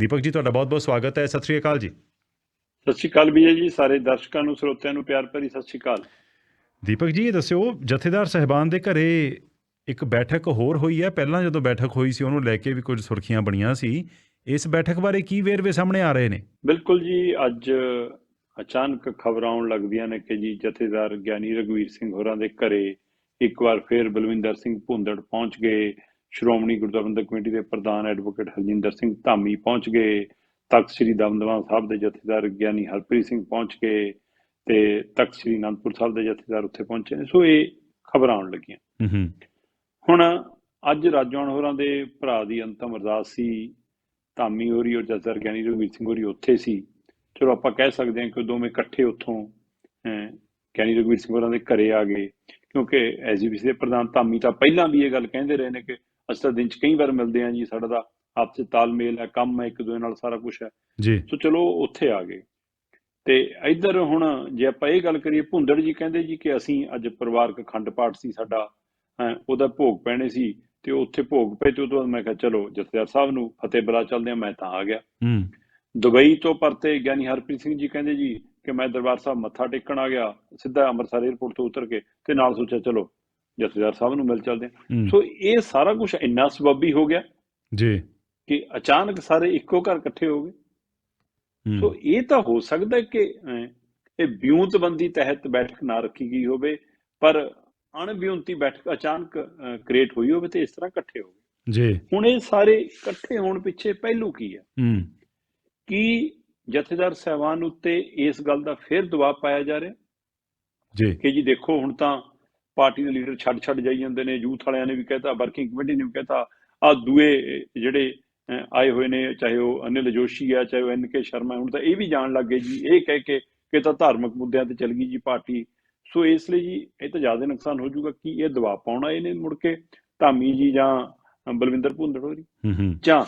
ਦੀਪਕ ਜੀ ਤੁਹਾਡਾ ਬਹੁਤ-ਬਹੁਤ ਸਵਾਗਤ ਹੈ। ਸਤਿ ਸ੍ਰੀ ਅਕਾਲ ਜੀ। ਸਤਿ ਸ਼੍ਰੀ ਅਕਾਲ ਵਿਜੇ ਜੀ ਸਾਰੇ ਦਰਸ਼ਕਾਂ ਨੂੰ ਸਰੋਤਿਆਂ ਨੂੰ ਪਿਆਰ ਭਰੀ ਸਤਿ ਸ਼੍ਰੀ ਅਕਾਲ। ਦੀਪਕ ਜੀ ਇਹ ਦੱਸਿਓ ਜਥੇਦਾਰ ਸਹਿਬਾਨ ਦੇ ਘਰੇ ਇੱਕ ਬੈਠਕ ਹੋਰ ਹੋਈ ਹੈ। ਪਹਿਲਾਂ ਜਦੋਂ ਬੈਠਕ ਹੋਈ ਸੀ ਉਹਨੂੰ ਲੈ ਕੇ ਵੀ ਕੁਝ ਸੁਰਖੀਆਂ ਬਣੀਆਂ ਸੀ। ਇਸ ਬੈਠਕ ਬਾਰੇ ਕੀ ਵੇਰਵੇ ਸਾਹਮਣੇ ਆ ਰਹੇ ਨੇ? ਬਿਲਕੁਲ ਜੀ ਅੱਜ ਅਚਾਨਕ ਖਬਰਾਂ ਆਉਣ ਲੱਗਦੀਆਂ ਨੇ ਕਿ ਜੀ ਜਥੇਦਾਰ ਗਿਆਨੀ ਰਗਵੀਰ ਸਿੰਘ ਹੋਰਾਂ ਦੇ ਘਰੇ ਇੱਕ ਵਾਰ ਫੇਰ ਬਲਵਿੰਦਰ ਸਿੰਘ ਭੁੰਦੜ ਪਹੁੰਚ ਗਏ। ਸ਼੍ਰੋਮਣੀ ਗੁਰਦੁਆਰਾ ਕਮੇਟੀ ਦੇ ਪ੍ਰਧਾਨ ਐਡਵੋਕੇਟ ਹਰਜਿੰਦਰ ਸਿੰਘ ਧਾਮੀ ਪਹੁੰਚ ਗਏ। ਤਖਤ ਸ੍ਰੀ ਦਮਦਮਾ ਸਾਹਿਬ ਦੇ ਜਥੇਦਾਰ ਗਿਆਨੀ ਹਰਪ੍ਰੀਤ ਸਿੰਘ ਪਹੁੰਚ ਗਏ ਤੇ ਤਖਤ ਸ੍ਰੀ ਅਨੰਦਪੁਰ ਸਾਹਿਬ ਦੇ ਜਥੇਦਾਰ ਉੱਥੇ ਪਹੁੰਚੇ ਨੇ। ਸੋ ਇਹ ਖਬਰਾਂ ਆਉਣ ਲੱਗੀਆਂ। ਹੁਣ ਅੱਜ ਰਾਜੋਣ ਹੋਰਾਂ ਦੇ ਭਰਾ ਦੀ ਅੰਤਮ ਅਰਦਾਸ ਸੀ। ਧਾਮੀ ਹੋਰੀ ਔਰ ਜਸਰ ਗਿਆਨੀ ਰਘਵੀਰ ਸਿੰਘ ਹੋਰੀ ਉੱਥੇ ਸੀ। ਚਲੋ ਆਪਾਂ ਕਹਿ ਸਕਦੇ ਹਾਂ ਕਿ ਦੋਵੇਂ ਇਕੱਠੇ ਉੱਥੋਂ ਗਿਆਨੀ ਰਘਵੀਰ ਸਿੰਘ ਹੋਰਾਂ ਦੇ ਘਰੇ ਆ ਗਏ। ਕਿਉਂਕਿ ਐਜੀਪੀਸੀ ਦੇ ਪ੍ਰਧਾਨ ਧਾਮੀ ਤਾਂ ਪਹਿਲਾਂ ਵੀ ਇਹ ਗੱਲ ਕਹਿੰਦੇ ਰਹੇ ਨੇ ਕਿ ਅਸੀਂ ਤਾਂ ਦਿਨ 'ਚ ਕਈ ਵਾਰ ਮਿਲਦੇ ਹਾਂ ਜੀ ਸਾਡਾ ਤਾਂ ਆਪਸੇ ਤਾਲਮੇਲ ਹੈ ਕੰਮ ਹੈ ਇੱਕ ਦੂਜੇ ਨਾਲ ਸਾਰਾ ਕੁਝ ਹੈ। ਜੀ। ਸੋ ਚਲੋ ਉੱਥੇ ਆ ਗਏ। ਤੇ ਇੱਧਰ ਹੁਣ ਜੇ ਆਪਾਂ ਇਹ ਗੱਲ ਕਰੀਏ ਭੁੰਦੜ ਜੀ ਕਹਿੰਦੇ ਜੀ ਕਿ ਅਸੀਂ ਅੱਜ ਪਰਿਵਾਰਕ ਅਖੰਡ ਪਾਠ ਸੀ ਸਾਡਾ ਉਹਦਾ ਭੋਗ ਪੈਣੇ ਸੀ ਤੇ ਉੱਥੇ ਭੋਗ ਪਏ ਤੇ ਤੋਂ ਬਾਅਦ ਮੈਂ ਕਿਹਾ ਚਲੋ ਜਥੇਦਾਰ ਸਾਹਿਬ ਨੂੰ ਫਤਿਹ ਬੁਲਾ ਚੱਲਦੇ ਆ ਮੈਂ ਤਾਂ ਆ ਗਿਆ। ਹੂੰ। ਦੁਬਈ ਤੋਂ ਪਰਤੇ ਗਿਆਨੀ ਹਰਪ੍ਰੀਤ ਸਿੰਘ ਜੀ ਕਹਿੰਦੇ ਜੀ ਕਿ ਮੈਂ ਦਰਬਾਰ ਸਾਹਿਬ ਮੱਥਾ ਟੇਕਣ ਆ ਗਿਆ ਸਿੱਧਾ ਅੰਮ੍ਰਿਤਸਰ 에ਅਰਪੋਰਟ ਤੋਂ ਉਤਰ ਕੇ ਤੇ ਨਾਲ ਸੋਚਿਆ ਚਲੋ ਜਥੇਦਾਰ ਸਾਹਿਬ ਨੂੰ ਮਿਲ ਚੱਲਦੇ ਸੋ ਇਹ ਸਾਰਾ ਕੁਝ ਇੰਨਾ ਸਬੱਬੀ ਹੋ ਗਿਆ ਜੀ। ਕਿ ਅਚਾਨਕ ਸਾਰੇ ਇੱਕੋ ਘਰ ਇਕੱਠੇ ਹੋ ਗਏ। ਸੋ ਇਹ ਤਾਂ ਹੋ ਸਕਦਾ ਕਿ ਇਹ ਵਿਉਂਤਬੰਦੀ ਤਹਿਤ ਬੈਠਕ ਨਾ ਰੱਖੀ ਗਈ ਹੋਵੇ ਪਰ ਅਣਵਿਉਂਤੀ ਬੈਠਕ ਅਚਾਨਕ ਕ੍ਰੀਏਟ ਹੋਈ ਹੋਵੇ ਤੇ ਇਸ ਤਰ੍ਹਾਂ ਇਕੱਠੇ ਹੋ ਗਏ। ਜੀ। ਹੁਣ ਇਹ ਸਾਰੇ ਇਕੱਠੇ ਹੋਣ ਪਿੱਛੇ ਪਹਿਲੂ ਕੀ ਹੈ? ਹੂੰ। ਕਿ ਜਥੇਦਾਰ ਸਹਿਬਾਨ ਉੱਤੇ ਇਸ ਗੱਲ ਦਾ ਫਿਰ ਦਬਾਅ ਪਾਇਆ ਜਾ ਰਿਹਾ? ਜੀ। ਕਿ ਜੀ ਦੇਖੋ ਹੁਣ ਤਾਂ ਪਾਰਟੀ ਦੇ ਲੀਡਰ ਛੱਡ ਛੱਡ ਜਾਈ ਜਾਂਦੇ ਨੇ ਯੂਥ ਵਾਲਿਆਂ ਨੇ ਵੀ ਕਹਿਤਾ ਵਰਕਿੰਗ ਕਮੇਟੀ ਨੇ ਵੀ ਕਹਿਤਾ। ਆ ਦੂਏ ਜਿਹੜੇ ਆਏ ਹੋਏ ਨੇ ਚਾਹੇ ਉਹ ਅਨਿਲ ਜੋਸ਼ੀ ਆ ਚਾਹੇ ਉਹ ਐਨ ਕੇ ਸ਼ਰਮਾ ਹੁਣ ਤਾਂ ਇਹ ਵੀ ਜਾਣ ਲੱਗ ਗਏ ਜੀ। ਇਹ ਕਹਿ ਕੇ ਕਿ ਤਾਂ ਧਾਰਮਿਕ ਮੁੱਦਿਆਂ ਤੇ ਚੱਲ ਗਈ ਜੀ ਪਾਰਟੀ। ਸੋ ਇਸ ਲਈ ਜੀ ਇਹ ਤਾਂ ਜ਼ਿਆਦਾ ਨੁਕਸਾਨ ਹੋ ਜਾਊਗਾ ਕਿ ਇਹ ਦਬਾਅ ਪਾਉਣਾ ਇਹਨੇ ਮੁੜ ਕੇ। ਧਾਮੀ ਜੀ ਜਾਂ ਬਲਵਿੰਦਰ ਭੁੰਦੜ ਹੋਰੀ ਹੂੰ ਹੂੰ। ਜਾਂ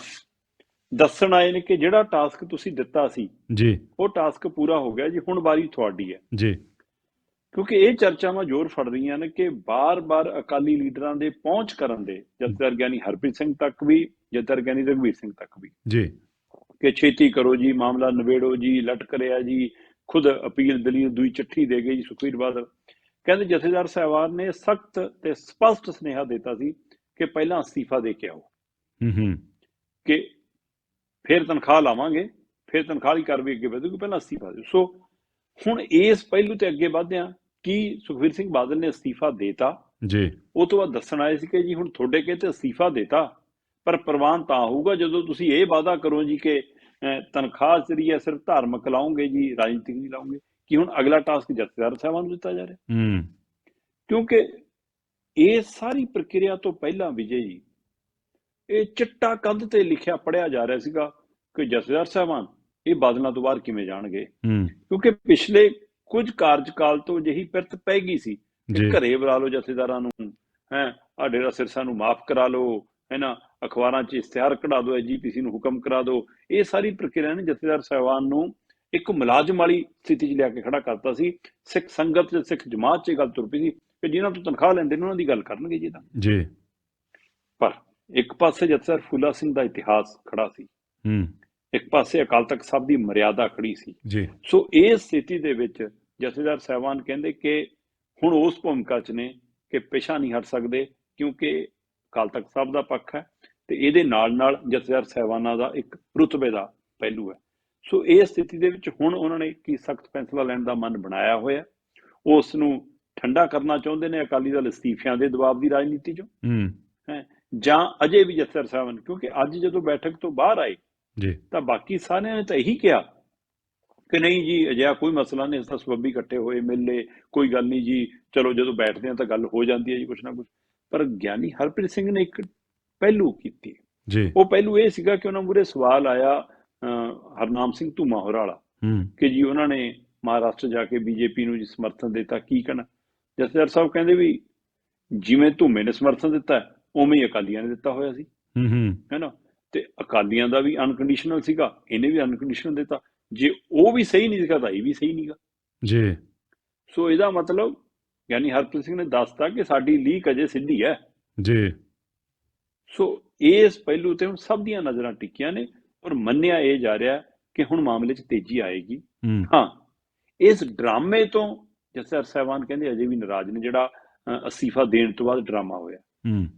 ਦੱਸਣ ਆਏ ਨੇ ਕਿ ਜਿਹੜਾ ਟਾਸਕ ਤੁਸੀਂ ਦਿੱਤਾ ਸੀ ਜੀ। ਉਹ ਟਾਸਕ ਪੂਰਾ ਹੋ ਗਿਆ ਜੀ ਹੁਣ ਵਾਰੀ ਤੁਹਾਡੀ ਹੈ। ਜੀ। ਕਿਉਂਕਿ ਇਹ ਚਰਚਾਵਾਂ ਜ਼ੋਰ ਫੜ ਰਹੀਆਂ ਨੇ ਕਿ ਬਾਰ-ਬਾਰ ਅਕਾਲੀ ਲੀਡਰਾਂ ਦੇ ਪਹੁੰਚ ਕਰਨ ਦੇ ਜਥੇਦਾਰ ਗਿਆਨੀ ਹਰਪ੍ਰੀਤ ਸਿੰਘ ਤੱਕ ਵੀ ਜਥੇਦਾਰ ਗਿਆਨੀ ਰਘਵੀਰ ਸਿੰਘ ਤੱਕ ਵੀ। ਜੀ। ਕਿ ਛੇਤੀ ਕਰੋ ਜੀ ਮਾਮਲਾ ਨਿਬੇੜੋ ਜੀ ਲਟਕ ਰਿਹਾ ਜੀ ਖੁਦ ਅਪੀਲ ਦਲੀਲ ਦੂਈ ਚਿੱਠੀ ਦੇ ਗਈ ਜੀ ਸੁਖਬੀਰ ਬਾਦਲ। ਕਹਿੰਦੇ ਜਥੇਦਾਰ ਸਾਹਿਬਾਨ ਨੇ ਸਖਤ ਤੇ ਸਪਸ਼ਟ ਸੁਨੇਹਾ ਦਿੱਤਾ ਸੀ ਕਿ ਪਹਿਲਾਂ ਅਸਤੀਫਾ ਦੇ ਕੇ ਆਓ। ਹੂੰ ਹੂੰ। ਕਿ ਫਿਰ ਤਨਖਾਹ ਲਾਵਾਂਗੇ ਫਿਰ ਤਨਖਾਹ ਦੀ ਕਾਰਵਾਈ ਅੱਗੇ ਵਧੂਗੀ ਪਹਿਲਾਂ ਅਸਤੀਫਾ ਦਿਓ। ਸੋ ਹੁਣ ਇਸ ਪਹਿਲੂ ਤੇ ਅੱਗੇ ਵਧਦੇ ਹਾਂ ਕਿ ਸੁਖਬੀਰ ਸਿੰਘ ਬਾਦਲ ਨੇ ਅਸਤੀਫਾ ਦੇਤਾ? ਜੀ। ਉਹ ਤੋਂ ਬਾਅਦ ਦੱਸਣ ਆਏ ਸੀ ਕਿ ਜੀ ਹੁਣ ਤੁਹਾਡੇ ਕਹਿੰਦੇ ਅਸਤੀਫਾ ਦੇਤਾ ਪਰ ਪ੍ਰਵਾਨ ਤਾਂ ਹੋਊਗਾ ਜਦੋਂ ਤੁਸੀਂ ਇਹ ਵਾਅਦਾ ਕਰੋ ਜੀ ਕਿ ਤਨਖਾਹ ਜਿਹੜੀ ਹੈ ਸਿਰਫ ਧਾਰਮਿਕ ਲਾਉਂਗੇ ਜੀ ਰਾਜਨੀਤਿਕ ਨਹੀਂ ਲਾਉਂਗੇ ਕਿ ਹੁਣ ਅਗਲਾ ਟਾਸਕ ਜਥੇਦਾਰ ਸਾਹਿਬਾਨ ਨੂੰ ਦਿੱਤਾ ਜਾ ਰਿਹਾ। ਹੂੰ। ਕਿਉਂਕਿ ਇਹ ਸਾਰੀ ਪ੍ਰਕਿਰਿਆ ਤੋਂ ਪਹਿਲਾਂ ਵਿਜੇ ਜੀ ਇਹ ਚਿੱਟਾ ਕੰਧ ਤੇ ਲਿਖਿਆ ਪੜਿਆ ਜਾ ਰਿਹਾ ਸੀਗਾ ਕਿ ਜਥੇਦਾਰ ਸਾਹਿਬਾਨ ਇਹ ਬਾਦਲਾਂ ਤੋਂ ਬਾਹਰ ਕਿਵੇਂ ਜਾਣਗੇ। ਹੂੰ। ਕਿਉਂਕਿ ਪਿਛਲੇ ਕੁਝ ਕਾਰਜਕਾਲ ਤੋਂ ਜਿਹੀ ਪਿਰਤ ਪੈ ਗਈ ਸੀ ਘਰੇ ਬੁਲਾ ਲਓ ਜਥੇਦਾਰਾਂ ਨੂੰ ਹੈ ਆ ਡੇਰਾ ਸਿਰਸਾ ਨੂੰ ਮਾਫ ਕਰਾ ਲਓ ਹੈ ਨਾ ਅਖਬਾਰਾਂ 'ਚ ਇਸ਼ਤਿਹਾਰ ਕਢਾ ਦਿਓ ਐਜੀਪੀਸੀ ਨੂੰ ਹੁਕਮ ਕਰਾ ਦਿਓ। ਇਹ ਸਾਰੀ ਪ੍ਰਕਿਰਿਆ ਨੇ ਜਥੇਦਾਰ ਸਾਹਿਬਾਨ ਨੂੰ ਇੱਕ ਮੁਲਾਜ਼ਮ ਵਾਲੀ ਸਥਿਤੀ 'ਚ ਲਿਆ ਕੇ ਖੜਾ ਕਰਤਾ ਸੀ। ਸਿੱਖ ਸੰਗਤ ਤੇ ਸਿੱਖ ਜਮਾਤ 'ਚ ਇਹ ਗੱਲ ਤੁਰ ਪਈ ਸੀ ਕਿ ਜਿਨ੍ਹਾਂ ਤੋਂ ਤਨਖਾਹ ਲੈਂਦੇ ਨੇ ਉਹਨਾਂ ਦੀ ਗੱਲ ਕਰਨਗੇ ਜੀ ਤਾਂ। ਜੀ। ਪਰ ਇੱਕ ਪਾਸੇ ਜਥੇਦਾਰ ਫੂਲਾ ਸਿੰਘ ਦਾ ਇਤਿਹਾਸ ਖੜਾ ਸੀ। ਹੂੰ। ਇੱਕ ਪਾਸੇ ਅਕਾਲ ਤਖਤ ਸਾਹਿਬ ਦੀ ਮਰਿਆਦਾ ਖੜੀ ਸੀ। ਜੀ। ਸੋ ਇਸ ਸਥਿਤੀ ਦੇ ਵਿੱਚ ਜਥੇਦਾਰ ਸਾਹਿਬਾਨ ਕਹਿੰਦੇ ਕਿ ਹੁਣ ਉਸ ਭੂਮਿਕਾ 'ਚ ਨੇ ਕਿ ਪਿਛਾ ਨਹੀਂ ਹਟ ਸਕਦੇ ਕਿਉਂਕਿ ਅਕਾਲ ਤਖਤ ਸਾਹਿਬ ਦਾ ਪੱਖ ਹੈ ਤੇ ਇਹਦੇ ਨਾਲ ਨਾਲ ਜਥੇਦਾਰ ਸਾਹਿਬਾਨਾਂ ਦਾ ਇੱਕ ਰੁਤਬੇ ਦਾ ਪਹਿਲੂ ਹੈ। ਸੋ ਇਸ ਸਥਿਤੀ ਦੇ ਵਿੱਚ ਹੁਣ ਉਹਨਾਂ ਨੇ ਕੀ ਸਖਤ ਫੈਸਲਾ ਲੈਣ ਦਾ ਮਨ ਬਣਾਇਆ ਹੋਇਆ ਉਸ ਨੂੰ ਠੰਡਾ ਕਰਨਾ ਚਾਹੁੰਦੇ ਨੇ ਅਕਾਲੀ ਦਲ ਅਸਤੀਫਿਆਂ ਦੇ ਦਬਾਅ ਦੀ ਰਾਜਨੀਤੀ 'ਚੋਂ। ਹੂੰ ਜਾਂ ਅਜੇ ਵੀ ਜਥੇਦਾਰ ਸਾਹਿਬਾਨ ਕਿਉਂਕਿ ਅੱਜ ਜਦੋਂ ਬੈਠਕ ਤੋਂ ਬਾਹਰ ਆਏ ਜੀ। ਤਾਂ ਬਾਕੀ ਸਾਰਿਆਂ ਨੇ ਤਾਂ ਇਹੀ ਕਿਹਾ ਕਿ ਨਹੀਂ ਜੀ ਅਜਿਹਾ ਕੋਈ ਮਸਲਾ ਨਹੀਂ ਇਸ ਤਾਂ ਸਬੱਬੀ ਇਕੱਠੇ ਹੋਏ ਮਿਲੇ ਕੋਈ ਗੱਲ ਨਹੀਂ ਜੀ ਚਲੋ ਜਦੋਂ ਬੈਠਦੇ ਆ ਤਾਂ ਗੱਲ ਹੋ ਜਾਂਦੀ ਹੈ ਜੀ ਕੁਛ ਨਾ ਕੁਛ। ਪਰ ਗਿਆਨੀ ਹਰਪ੍ਰੀਤ ਸਿੰਘ ਨੇ ਇੱਕ ਪਹਿਲੂ ਕੀਤੀ। ਜੀ। ਉਹ ਪਹਿਲੂ ਇਹ ਸੀਗਾ ਕਿ ਉਹਨਾਂ ਮੂਰੇ ਸਵਾਲ ਆਇਆ ਹਰਨਾਮ ਸਿੰਘ ਧੂਮਾ ਹੋਰਾਂ ਵਾਲਾ ਹੂੰ। ਕਿ ਜੀ ਉਹਨਾਂ ਨੇ ਮਹਾਰਾਸ਼ਟਰ ਜਾ ਕੇ ਬੀਜੇਪੀ ਨੂੰ ਜੀ ਸਮਰਥਨ ਦਿੱਤਾ ਕੀ ਕਹਿਣਾ? ਜਥੇਦਾਰ ਸਾਹਿਬ ਕਹਿੰਦੇ ਵੀ ਜਿਵੇਂ ਧੂਮੇ ਨੇ ਸਮਰਥਨ ਦਿੱਤਾ ਉਵੇਂ ਹੀ ਅਕਾਲੀਆਂ ਨੇ ਦਿੱਤਾ ਹੋਇਆ ਸੀ। ਹੂੰ ਹੂੰ। ਹੈਨਾ ਤੇ ਅਕਾਲੀਆਂ ਦਾ ਵੀ ਅਨਕੰਡੀਸ਼ਨਲ ਸੀਗਾ ਇਹਨੇ ਵੀ ਅਨਕੰਡੀਸ਼ਨਲ ਦਿੱਤਾ। ਜੇ ਉਹ ਵੀ ਸਹੀ ਨਹੀਂ ਸੀਗਾ ਤਾਂ ਇਹ ਵੀ ਸਹੀ ਨਹੀਂਗਾ। ਜੀ। ਸੋ ਇਹਦਾ ਮਤਲਬ ਯਾਨੀ ਹਰਪ੍ਰੀਤ ਸਿੰਘ ਨੇ ਦੱਸਤਾ ਕਿ ਸਾਡੀ ਲੀਕ ਅਜੇ ਸਿੱਧੀ ਹੈ। ਜੀ। ਸੋ ਇਸ ਪਹਿਲੂ ਤੇ ਹੁਣ ਸਭ ਦੀਆਂ ਨਜ਼ਰਾਂ ਟਿਕੀਆਂ ਨੇ ਔਰ ਮੰਨਿਆ ਇਹ ਜਾ ਰਿਹਾ ਕਿ ਹੁਣ ਮਾਮਲੇ 'ਚ ਤੇਜ਼ੀ ਆਏਗੀ। ਹੂੰ। ਇਸ ਡਰਾਮੇ ਤੋਂ ਜਸਰ ਸਾਹਿਬਾਨ ਕਹਿੰਦੇ ਅਜੇ ਵੀ ਨਾਰਾਜ਼ ਨੇ ਜਿਹੜਾ ਅ, ਅਸਤੀਫਾ ਦੇਣ ਤੋਂ ਬਾਅਦ ਡਰਾਮਾ ਹੋਇਆ।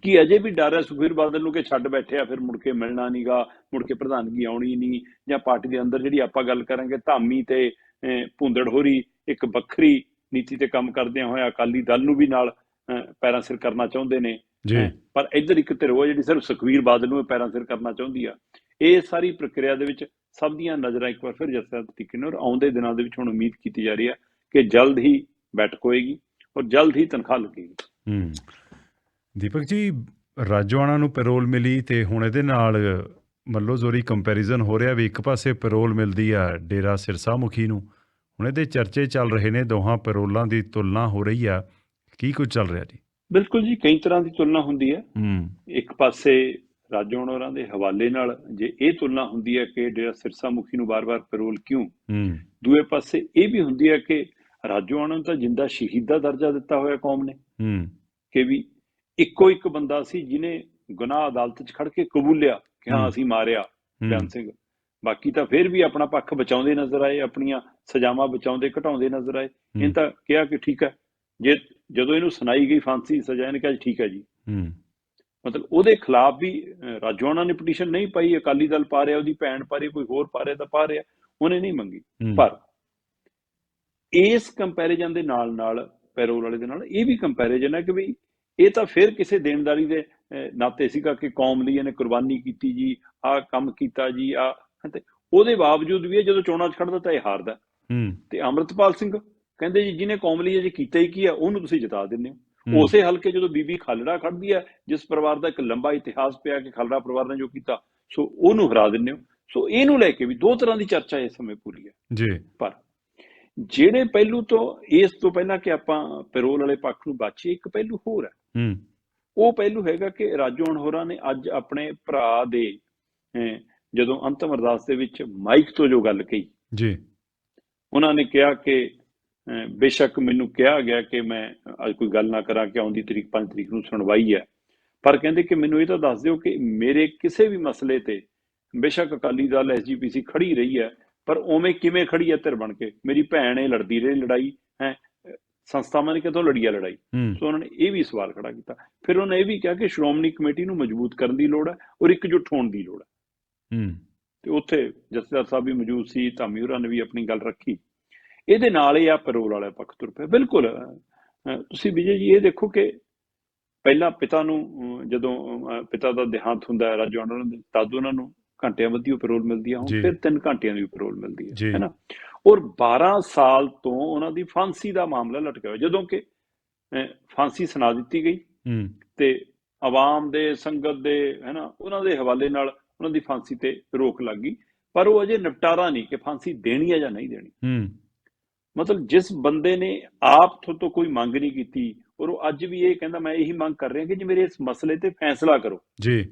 ਕਿ ਅਜੇ ਵੀ ਡਰ ਹੈ ਸੁਖਬੀਰ ਬਾਦਲ ਨੂੰ ਕਿ ਛੱਡ ਬੈਠੇ ਆ ਫਿਰ ਮੁੜ ਕੇ ਮਿਲਣਾ ਨਹੀਂਗਾ ਮੁੜ ਕੇ ਪ੍ਰਧਾਨਗੀ ਆਉਣੀ ਨਹੀਂ ਜਾਂ ਪਾਰਟੀ ਦੇ ਅੰਦਰ ਜਿਹੜੀ ਆਪਾਂ ਗੱਲ ਕਰਾਂਗੇ ਧਾਮੀ ਤੇ ਭੁੰਦੜ ਹੋਰੀ ਇੱਕ ਵੱਖਰੀ ਨੀਤੀ ਤੇ ਕੰਮ ਕਰਦਿਆਂ ਹੋਇਆ ਅਕਾਲੀ ਦਲ ਨੂੰ ਵੀ ਨਾਲ ਪੈਰਾਂ ਸਿਰ ਕਰਨਾ ਚਾਹੁੰਦੇ ਨੇ। ਜੀ। ਪਰ ਇੱਧਰ ਇੱਕ ਧਿਰ ਉਹ ਜਿਹੜੀ ਸਿਰਫ ਸੁਖਬੀਰ ਬਾਦਲ ਨੂੰ ਪੈਰਾਂ ਸਿਰ ਕਰਨਾ ਚਾਹੁੰਦੀ ਆ। ਇਹ ਸਾਰੀ ਪ੍ਰਕਿਰਿਆ ਦੇ ਵਿੱਚ ਸਭ ਦੀਆਂ ਨਜ਼ਰਾਂ ਇੱਕ ਵਾਰ ਫਿਰ ਜਸਰ ਤਰੀਕੇ ਨਾਲ ਔਰ ਆਉਂਦੇ ਦਿਨਾਂ ਦੇ ਵਿੱਚ ਹੁਣ ਉਮੀਦ ਕੀਤੀ ਜਾ ਰਹੀ ਹੈ ਕਿ ਜਲਦ ਹੀ ਬੈਠਕ ਹੋਏਗੀ ਔਰ ਜਲਦ ਹੀ ਤਨਖਾਹ ਲੱਗੇਗੀ। ਹੂੰ। ਦੀਪਕ ਜੀ ਰਾਜਵਾਨਾ ਨੂੰ ਪੈਰੋਲ ਮਿਲੀ ਤੇ ਹੁਣ ਇਹਦੇ ਨਾਲ ਮੱਲੋ ਜ਼ੋਰੀ ਕੰਪੈਰੀਜ਼ਨ ਹੋ ਰਿਹਾ ਵੀ ਇੱਕ ਪਾਸੇ ਪੈਰੋਲ ਮਿਲਦੀ ਆ ਡੇਰਾ ਸਿਰਸਾ ਮੁਖੀ ਨੂੰ। ਹੁਣ ਇਹਦੇ ਚਰਚੇ ਚੱਲ ਰਹੇ ਨੇ ਦੋਹਾਂ ਪੈਰੋਲਾਂ ਦੀ ਤੁਲਨਾ ਹੋ ਰਹੀ ਆ। ਕੀ ਕੁਝ ਚੱਲ ਰਿਹਾ ਜੀ? ਬਿਲਕੁਲ ਜੀ ਕਈ ਤਰ੍ਹਾਂ ਦੀ ਤੁਲਨਾ ਹੁੰਦੀ ਹੈ। ਹੂੰ। ਇੱਕ ਪਾਸੇ ਰਾਜੋਣ ਹੋਰਾਂ ਦੇ ਹਵਾਲੇ ਨਾਲ ਜੇ ਇਹ ਤੁਲਨਾ ਹੁੰਦੀ ਹੈ ਕਿ ਡੇਰਾ ਸਿਰਸਾ ਮੁਖੀ ਨੂੰ ਬਾਰ-ਬਾਰ ਪੈਰੋਲ ਕਿਉਂ? ਹੂੰ। ਦੂਏ ਪਾਸੇ ਇਹ ਵੀ ਹੁੰਦੀ ਹੈ ਕਿ ਰਾਜੋਣ ਨੂੰ ਤਾਂ ਜਿੰਦਾ ਸ਼ਹੀਦ ਦਾ ਦਰਜਾ ਦਿੱਤਾ ਹੋਇਆ ਕੌਮ ਨੇ। ਹੂੰ। ਕਿ ਵੀ ਇੱਕੋ ਇੱਕ ਬੰਦਾ ਸੀ ਜਿਨੇ ਗੁਨਾਹ ਅਦਾਲਤ 'ਚ ਖੜ ਕੇ ਕਬੂਲਿਆ ਕਿ ਹਾਂ। ਅਸੀਂ ਮਾਰਿਆ ਬਿਆਨ ਸਿੰਘ। ਬਾਕੀ ਤਾਂ ਫਿਰ ਵੀ ਆਪਣਾ ਪੱਖ ਬਚਾਉਂਦੇ ਨਜ਼ਰ ਆਏ ਆਪਣੀਆਂ ਸਜ਼ਾਵਾਂ ਬਚਾਉਂਦੇ ਘਟਾਉਂਦੇ ਨਜ਼ਰ ਆਏ। ਇਹ ਤਾਂ ਕਿਹਾ ਕਿ ਠੀਕ ਹੈ। ਜੇ ਜਦੋਂ ਇਹਨੂੰ ਸੁਣਾਈ ਗਈ ਫਾਂਸੀ ਸਜ਼ਾ ਇਹਨੇ ਕਿਹਾ ਠੀਕ ਹੈ ਜੀ। ਮਤਲਬ ਉਹਦੇ ਖਿਲਾਫ ਵੀ ਰਾਜੋਆਣਾ ਨੇ ਪਟੀਸ਼ਨ ਨਹੀਂ ਪਾਈ ਅਕਾਲੀ ਦਲ ਪਾ ਰਿਹਾ ਉਹਦੀ ਭੈਣ ਪਾ ਰਹੀ ਕੋਈ ਹੋਰ ਪਾ ਰਿਹਾ ਤਾਂ ਪਾ ਰਿਹਾ ਉਹਨੇ ਨਹੀਂ ਮੰਗੀ। ਪਰ ਇਸ ਕੰਪੈਰੀਜ਼ਨ ਦੇ ਨਾਲ ਨਾਲ ਪੈਰੋਲ ਵਾਲੇ ਦੇ ਨਾਲ ਇਹ ਵੀ ਕੰਪੈਰੀਜ਼ਨ ਹੈ ਕਿ ਵੀ ਇਹ ਤਾਂ ਫਿਰ ਕਿਸੇ ਦੇਣਦਾਰੀ ਦੇ ਨਾਤੇ ਸੀਗਾ ਕਿ ਕੌਮ ਲਈ ਇਹਨੇ ਕੁਰਬਾਨੀ ਕੀਤੀ ਜੀ ਆਹ ਕੰਮ ਕੀਤਾ ਜੀ ਆ ਤੇ ਉਹਦੇ ਬਾਵਜੂਦ ਵੀ ਇਹ ਜਦੋਂ ਚੋਣਾਂ 'ਚ ਖੜਦਾ ਤਾਂ ਇਹ ਹਾਰਦਾ। ਹੂੰ। ਤੇ ਅਮਰਤਪਾਲ ਸਿੰਘ ਕਹਿੰਦੇ ਜੀ ਜਿਹਨੇ ਕੌਮ ਲਈ ਅਜੇ ਕੀਤਾ ਹੀ ਕੀ ਆ ਉਹਨੂੰ ਤੁਸੀਂ ਜਿਤਾ ਦਿੰਦੇ ਹੋ। ਉਸੇ ਹਲਕੇ ਜਦੋਂ ਬੀਬੀ ਖਾਲੜਾ ਖੜਦੀ ਹੈ ਜਿਸ ਪਰਿਵਾਰ ਦਾ ਇੱਕ ਲੰਬਾ ਇਤਿਹਾਸ ਪਿਆ ਕਿ ਖਾਲੜਾ ਪਰਿਵਾਰ ਨੇ ਜੋ ਕੀਤਾ ਸੋ ਉਹਨੂੰ ਹਰਾ ਦਿੰਦੇ ਹੋ। ਸੋ ਇਹਨੂੰ ਲੈ ਕੇ ਵੀ ਦੋ ਤਰ੍ਹਾਂ ਦੀ ਚਰਚਾ ਇਸ ਸਮੇਂ ਪੂਰੀ ਹੈ। ਜੀ। ਪਰ ਜਿਹੜੇ ਪਹਿਲੂ ਤੋਂ ਇਸ ਤੋਂ ਪਹਿਲਾਂ ਕਿ ਆਪਾਂ ਪੈਰੋਲ ਵਾਲੇ ਪੱਖ ਨੂੰ ਬਾਚੀਏ ਇੱਕ ਪਹਿਲੂ ਹੋਰ ਹੈ। ਹੂੰ। ਉਹ ਪਹਿਲੂ ਹੈਗਾ ਕਿ ਰਾਜੋਣ ਹੋਰਾਂ ਨੇ ਅੱਜ ਆਪਣੇ ਭਰਾ ਦੇ ਜਦੋਂ ਅੰਤਮ ਅਰਦਾਸ ਦੇ ਵਿੱਚ ਮਾਈਕ ਤੋਂ ਜੋ ਗੱਲ ਕਹੀ ਜੀ। ਉਹਨਾਂ ਨੇ ਕਿਹਾ ਕਿ ਬੇਸ਼ੱਕ ਮੈਨੂੰ ਕਿਹਾ ਗਿਆ ਕਿ ਮੈਂ ਅੱਜ ਕੋਈ ਗੱਲ ਨਾ ਕਰਾਂ ਕਿ ਆਉਂਦੀ ਤਰੀਕ 5 ਤਰੀਕ ਨੂੰ ਸੁਣਵਾਈ ਹੈ। ਪਰ ਕਹਿੰਦੇ ਕਿ ਮੈਨੂੰ ਇਹ ਤਾਂ ਦੱਸ ਦਿਓ ਕਿ ਮੇਰੇ ਕਿਸੇ ਵੀ ਮਸਲੇ ਤੇ ਬੇਸ਼ੱਕ ਅਕਾਲੀ ਦਲ ਐਸਜੀਪੀਸੀ ਖੜੀ ਰਹੀ ਹੈ। ਪਰ ਉਵੇਂ ਕਿਵੇਂ ਖੜੀ ਹੈ ਧਿਰ ਬਣ ਕੇ? ਮੇਰੀ ਭੈਣ ਇਹ ਲੜਦੀ ਰਹੀ ਲੜਾਈ ਹੈ ਸੰਸਥਾਵਾਂ ਨੇ ਕਿਦੋਂ ਲੜੀ ਹੈ ਲੜਾਈ? ਸੋ ਉਹਨਾਂ ਨੇ ਇਹ ਵੀ ਸਵਾਲ ਖੜਾ ਕੀਤਾ। ਫਿਰ ਉਹਨਾਂ ਇਹ ਵੀ ਕਿਹਾ ਕਿ ਸ਼੍ਰੋਮਣੀ ਕਮੇਟੀ ਨੂੰ ਮਜ਼ਬੂਤ ਕਰਨ ਦੀ ਲੋੜ ਹੈ ਔਰ ਇਕਜੁੱਟ ਹੋਣ ਦੀ ਲੋੜ ਹੈ। ਹੂੰ। ਤੇ ਉੱਥੇ ਜਥੇਦਾਰ ਸਾਹਿਬ ਵੀ ਮੌਜੂਦ ਸੀ ਧਾਮੀ ਹੋਰਾਂ ਨੇ ਵੀ ਆਪਣੀ ਗੱਲ ਰੱਖੀ। ਇਹਦੇ ਨਾਲ ਇਹ ਆ ਪੈਰੋਲ ਵਾਲਾ ਪੱਖ ਤੁਰ ਪਿਆ। ਬਿਲਕੁਲ ਤੁਸੀਂ ਵਿਜੇ ਜੀ ਇਹ ਦੇਖੋ ਕਿ ਪਹਿਲਾਂ ਪਿਤਾ ਨੂੰ ਜਦੋਂ ਪਿਤਾ ਦਾ ਦੇਹਾਂਤ ਹੁੰਦਾ ਹੈ ਰਾਜੂ ਉਹਨਾਂ ਦੇ ਤਦ ਉਹਨਾਂ ਨੂੰ ਘੰਟਿਆਂ ਉਹ ਪੈਰੋਲ ਮਿਲਦੀ ਆ ਹੁਣ। ਫਿਰ 3 ਘੰਟਿਆਂ ਦੀ ਪੈਰੋਲ ਮਿਲਦੀ। ਹੈ ਹੈ ਨਾ? ਔਰ 12 ਸਾਲ ਤੋਂ ਉਹਨਾਂ ਦੀ ਫਾਂਸੀ ਦਾ ਮਾਮਲਾ ਲਟਕਿਆ ਹੋਇਆ ਜਦੋਂ ਕਿ ਫਾਂਸੀ ਸੁਣਾ ਦਿੱਤੀ ਗਈ ਤੇ ਆਵਾਮ ਦੇ ਸੰਗਤ ਦੇ ਹੈਨਾ ਉਹਨਾਂ ਦੇ ਹਵਾਲੇ ਨਾਲ ਉਹਨਾਂ ਦੀ ਫਾਂਸੀ ਤੇ ਰੋਕ ਲੱਗ ਗਈ ਪਰ ਉਹ ਅਜੇ ਨਿਪਟਾਰਾ ਨਹੀਂ ਕਿ ਫਾਂਸੀ ਦੇਣੀ ਹੈ ਜਾਂ ਨਹੀਂ ਦੇਣੀ। ਹੂੰ। ਮਤਲਬ ਜਿਸ ਬੰਦੇ ਨੇ ਆਪ ਤੋਂ ਤੋਂ ਕੋਈ ਮੰਗ ਨਹੀਂ ਕੀਤੀ ਔਰ ਉਹ ਅੱਜ ਵੀ ਇਹ ਕਹਿੰਦਾ ਮੈਂ ਇਹੀ ਮੰਗ ਕਰ ਰਿਹਾ ਕਿ ਜੀ ਮੇਰੇ ਇਸ ਮਸਲੇ ਤੇ ਫੈਸਲਾ ਕਰੋ। ਜੀ।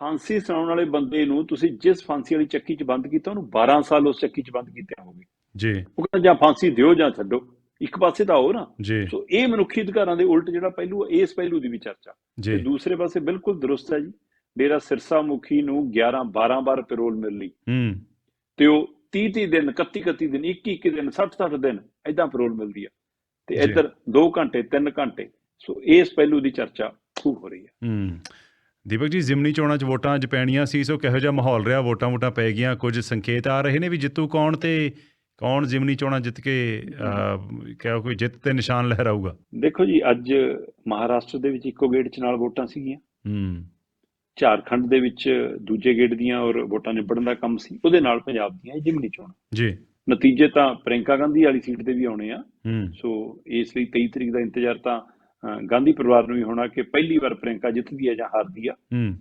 ਫਾਂਸੀ ਸੁਣਾਉਣ ਵਾਲੇ ਬੰਦੇ ਨੂੰ ਤੁਸੀਂ ਜਿਸ ਫਾਂਸੀ ਵਾਲੀ ਚੱਕੀ 'ਚ ਬੰਦ ਕੀਤਾ ਉਹਨੂੰ 12 ਸਾਲ ਉਸ ਚੱਕੀ 'ਚ ਬੰਦ ਕੀਤੇ ਹੋਗੇ ਜੀ। ਉਹ ਕਹਿੰਦਾ ਜਾਂ ਫਾਂਸੀ ਦਿਓ ਜਾਂ ਛੱਡੋ। ਇੱਕ ਪਾਸੇ ਤਾਂ ਹੋ ਨਾ। ਸੋ ਇਹ ਮਨੁੱਖੀ ਅਧਿਕਾਰਾਂ ਦੇ ਉਲਟ ਜਿਹੜਾ ਪਹਿਲੂ ਹੈ, ਇਸ ਪਹਿਲੂ ਦੀ ਵੀ ਚਰਚਾ। ਤੇ ਦੂਸਰੇ ਪਾਸੇ ਬਿਲਕੁਲ ਦਰੁਸਤ ਹੈ ਜੀ। ਡੇਰਾ ਸਿਰਸਾ ਮੁਖੀ ਨੂੰ 11 12 ਵਾਰ ਪੈਰੋਲ ਮਿਲ ਲਈ। ਹੂੰ। ਤੇ ਉਹ 30 30 ਦਿਨ 31 31 ਦਿਨ 21 21 ਦਿਨ 60 60 ਦਿਨ ਐਦਾਂ ਪੈਰੋਲ ਮਿਲਦੀ ਆ। ਤੇ। ਇੱਧਰ 2 ਘੰਟੇ 3 ਘੰਟੇ। ਸੋ ਇਸ ਪਹਿਲੂ ਦੀ ਚਰਚਾ ਖੂਬ ਹੋ ਰਹੀ ਹੈ। ਹੂੰ। ਦੀਪਕ ਜੀ ਜ਼ਿਮਨੀ ਚੋਣਾਂ 'ਚ ਵੋਟਾਂ ਅੱਜ ਪੈਣੀਆਂ ਸੀ ਸੋ ਕਿਹੋ ਜਿਹਾ ਮਾਹੌਲ ਰਿਹਾ? ਵੋਟਾਂ ਵੋਟਾਂ ਪੈ ਗਈਆਂ ਕੁਝ ਸੰਕੇਤ ਆ ਰਹੇ ਨੇ ਵੀ ਜਿੱਤੂ ਕੌਣ ਤੇ ਕੌਣ ਜ਼ਿਮਨੀ ਚੋਣਾਂ ਜਿੱਤ ਕੇ ਕਿਹਾ ਕੋਈ ਜਿੱਤ ਤੇ ਨਿਸ਼ਾਨ ਲਹਿਰਾਊਗਾ? ਦੇਖੋ ਜੀ ਅੱਜ ਮਹਾਰਾਸ਼ਟਰ ਦੇ ਵਿੱਚ ਇੱਕੋ ਗੇੜ 'ਚ ਨਾਲ ਵੋਟਾਂ ਸੀਗੀਆਂ। ਹੂੰ। ਝਾਰਖੰਡ ਦੇ ਵਿੱਚ ਦੂਜੇ ਗੇੜ ਦੀਆਂ ਔਰ ਵੋਟਾਂ ਨਿਬੜਨ ਦਾ ਕੰਮ ਸੀ ਉਹਦੇ ਨਾਲ ਪੰਜਾਬ ਦੀਆਂ ਜਿਮਨੀ ਚੋਣ। ਜੀ। ਨਤੀਜੇ ਤਾਂ ਪ੍ਰਿੰਕਾ ਗਾਂਧੀ ਵਾਲੀ ਸੀਟ ਤੇ ਵੀ ਆਉਣੇ ਆ। ਸੋ ਇਸ ਲਈ 23 ਤਰੀਕ ਦਾ ਇੰਤਜ਼ਾਰ ਤਾਂ ਗਾਂਧੀ ਪਰਿਵਾਰ ਨੂੰ ਵੀ ਹੋਣਾ ਕਿ ਪਹਿਲੀ ਵਾਰ ਪ੍ਰਿੰਕਾ ਜਿੱਤਦੀ ਹੈ ਜਾਂ ਹਾਰਦੀ ਆ। ਹੂੰ।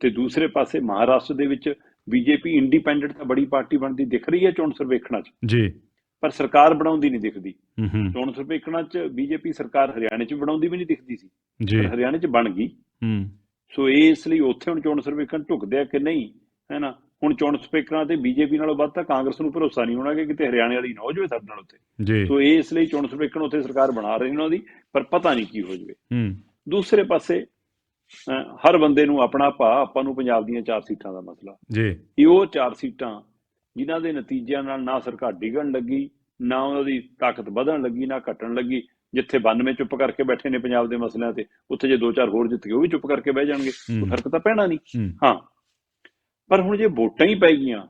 ਤੇ ਦੂਸਰੇ ਪਾਸੇ ਮਹਾਰਾਸ਼ਟਰ ਦੇ ਵਿੱਚ ਬੀਜੇਪੀ ਇੰਡੀਪੈਂਡੈਂਟ ਤਾਂ ਬੜੀ ਪਾਰਟੀ ਬਣਦੀ ਦਿਖ ਰਹੀ ਹੈ ਚੋਣ ਸਰਵੇਖਣਾਂ 'ਚ। ਜੀ। ਪਰ ਸਰਕਾਰ ਬਣਾਉਂਦੀ ਨਹੀਂ ਦਿਖਦੀ। ਚੋਣ ਸਰਵੇਖਣਾਂ 'ਚ ਬੀਜੇਪੀ ਸਰਕਾਰ ਹਰਿਆਣੇ 'ਚ ਬਣਾਉਂਦੀ ਵੀ ਨਹੀਂ ਦਿਖਦੀ ਸੀ। ਜੀ। ਹਰਿਆਣੇ 'ਚ ਬਣ ਗਈ। ਹੂੰ। ਸੋ ਇਸ ਲਈ ਉੱਥੇ ਹੁਣ ਚੋਣ ਸਰਵੇਖਣ ਢੁਕਦੇ ਆ ਕਿ ਨਹੀਂ ਹੈ ਨਾ? ਹੁਣ ਚੋਣ ਸਰਵੇਖਣਾਂ ਤੇ ਬੀਜੇਪੀ ਨਾਲੋਂ ਵੱਧ ਤਾਂ ਕਾਂਗਰਸ ਨੂੰ ਭਰੋਸਾ ਨਹੀਂ ਹੋਣਾ ਕਿ ਕਿਤੇ ਹਰਿਆਣੇ ਵਾਲੀ ਨਾ ਹੋ ਜਾਵੇ ਸਾਡੇ ਨਾਲ ਜੀ। ਸੋ ਇਸ ਲਈ ਚੋਣ ਸਰਵੇਖਣ ਉੱਥੇ ਸਰਕਾਰ ਬਣਾ ਰਹੀ ਉਹਨਾਂ ਦੀ ਪਰ ਪਤਾ ਨਹੀਂ ਕੀ ਹੋ ਜਾਵੇ। ਹੂੰ। ਦੂਸਰੇ ਪਾਸੇ ਹਰ ਬੰਦੇ ਨੂੰ ਆਪਣਾ ਭਾ ਆਪਾਂ ਨੂੰ ਪੰਜਾਬ ਦੀਆਂ ਚਾਰ ਸੀਟਾਂ ਦਾ ਮਸਲਾ। ਜੀ। ਇਹ ਉਹ ਚਾਰ ਸੀਟਾਂ ਜਿਨ੍ਹਾਂ ਦੇ ਨਤੀਜਿਆਂ ਨਾਲ ਨਾ ਸਰਕਾਰ ਡਿੱਗਣ ਲੱਗੀ ਨਾ ਉਹਨਾਂ ਦੀ ਤਾਕਤ ਵਧਣ ਲੱਗੀ ਨਾ ਘਟਣ ਲੱਗੀ ਜਿੱਥੇ 92 ਚੁੱਪ ਕਰਕੇ ਬੈਠੇ ਨੇ ਪੰਜਾਬ ਦੇ ਮਸਲਿਆਂ ਤੇ ਉੱਥੇ ਜੇ ਦੋ ਚਾਰ ਹੋਰ ਜਿੱਤ ਗਏ ਉਹ ਵੀ ਚੁੱਪ ਕਰਕੇ ਬਹਿ ਜਾਣਗੇ। ਕੋਈ ਫ਼ਰਕ ਤਾਂ ਪੈਣਾ ਨਹੀਂ। ਹਾਂ। ਪਰ ਹੁਣ ਜੇ ਵੋਟਾਂ ਹੀ ਪੈ ਗਈਆਂ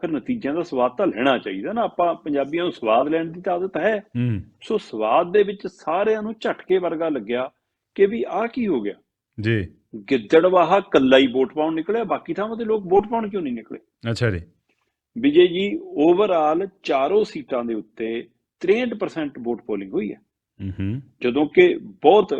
ਫਿਰ ਨਤੀਜਿਆਂ ਦਾ ਸਵਾਦ ਤਾਂ ਲੈਣਾ ਚਾਹੀਦਾ ਨਾ। ਆਪਾਂ ਪੰਜਾਬੀਆਂ ਨੂੰ ਸਵਾਦ ਲੈਣ ਦੀ ਤਾਂ ਆਦਤ ਹੈ। ਹੂੰ। ਸੋ ਸਵਾਦ ਦੇ ਵਿੱਚ ਸਾਰਿਆਂ ਨੂੰ ਝਟਕੇ ਵਰਗਾ ਲੱਗਿਆ ਕਿ ਵੀ ਆਹ ਕੀ ਹੋ ਗਿਆ? ਜੀ। ਗਿੱਦੜਵਾਹਾ ਕੱਲਾ ਹੀ ਵੋਟ ਪਾਉਣ ਨਿਕਲਿਆ ਬਾਕੀ ਥਾਵਾਂ ਤੇ ਲੋਕ ਵੋਟ ਪਾਉਣ ਕਿਉਂ ਨਹੀਂ ਨਿਕਲੇ? ਅੱਛਾ ਜੀ। ਵਿਜੇ ਜੀ ਓਵਰਆਲ ਚਾਰੋਂ ਸੀਟਾਂ ਦੇ ਉੱਤੇ 63% ਵੋਟ ਪੋਲਿੰਗ ਹੋਈ ਹੈ। ਜਦੋਂ ਕਿ ਬਹੁਤ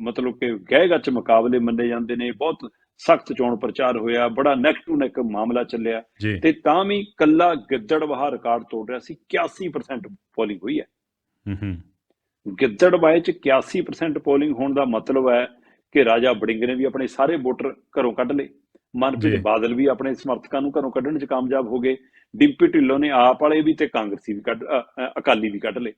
ਮਤਲਬ ਕਿ ਗਹਿ ਗੱਚ ਮੁਕਾਬਲੇ ਮੰਨੇ ਜਾਂਦੇ ਨੇ ਬਹੁਤ ਸਖਤ ਚੋਣ ਪ੍ਰਚਾਰ ਹੋਇਆ ਬੜਾ ਨੈਕ ਟੂ ਨੈਕ ਮਾਮਲਾ ਚੱਲਿਆ ਤੇ ਤਾਂ ਵੀ ਕੱਲਾ ਗਿੱਦੜਵਾਹਾ ਰਿਕਾਰਡ ਤੋੜ ਰਿਹਾ ਸੀ 81% ਪੋਲਿੰਗ ਹੋਈ ਹੈ। ਹੂੰ ਹੂੰ। ਚ 81% ਪੋਲਿੰਗ ਹੋਣ ਦਾ ਮਤਲਬ ਹੈ ਕਿ ਰਾਜਾ ਬੜਿੰਗ ਨੇ ਵੀ ਆਪਣੇ ਸਾਰੇ ਵੋਟਰ ਘਰੋਂ ਕੱਢ ਲਏ। ਮਨਪ੍ਰੀਤ ਬਾਦਲ ਵੀ ਆਪਣੇ ਸਮਰਥਕਾਂ ਨੂੰ ਘਰੋਂ ਕੱਢਣ 'ਚ ਕਾਮਯਾਬ ਹੋ ਗਏ। ਡਿੰਪੀ ਢਿੱਲੋਂ ਨੇ ਆਪ ਵਾਲੇ ਵੀ ਤੇ ਕਾਂਗਰਸੀ ਵੀ ਕੱਢ ਅਕਾਲੀ ਵੀ ਕੱਢ ਲਏ।